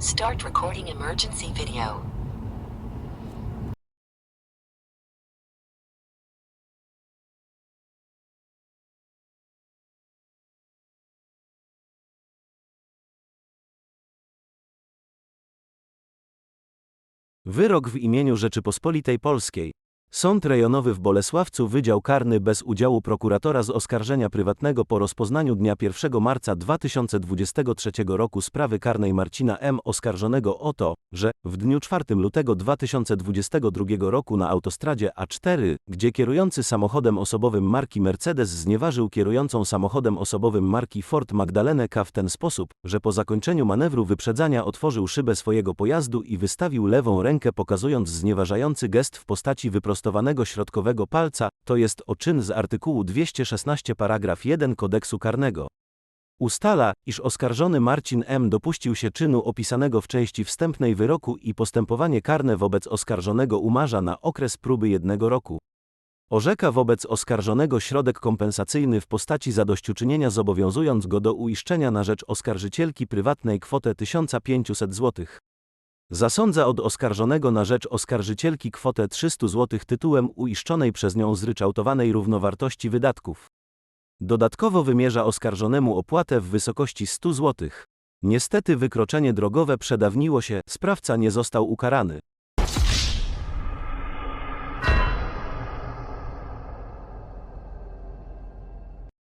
Start recording emergency video. Wyrok w imieniu Rzeczypospolitej Polskiej. Sąd rejonowy w Bolesławcu Wydział Karny bez udziału prokuratora z oskarżenia prywatnego po rozpoznaniu dnia 1 marca 2023 roku sprawy karnej Marcina M. oskarżonego o to, że w dniu 4 lutego 2022 roku na autostradzie A4, gdzie kierujący samochodem osobowym marki Mercedes znieważył kierującą samochodem osobowym marki Ford Magdalenę K w ten sposób, że po zakończeniu manewru wyprzedzania otworzył szybę swojego pojazdu i wystawił lewą rękę pokazując znieważający gest w postaci wyprostowanego środkowego palca, to jest o czyn z artykułu 216 paragraf 1 kodeksu karnego. Ustala, iż oskarżony Marcin M. dopuścił się czynu opisanego w części wstępnej wyroku i postępowanie karne wobec oskarżonego umarza na okres próby jednego roku. Orzeka wobec oskarżonego środek kompensacyjny w postaci zadośćuczynienia zobowiązując go do uiszczenia na rzecz oskarżycielki prywatnej kwotę 1500 zł. Zasądza od oskarżonego na rzecz oskarżycielki kwotę 300 zł tytułem uiszczonej przez nią zryczałtowanej równowartości wydatków. Dodatkowo wymierza oskarżonemu opłatę w wysokości 100 zł. Niestety wykroczenie drogowe przedawniło się, sprawca nie został ukarany.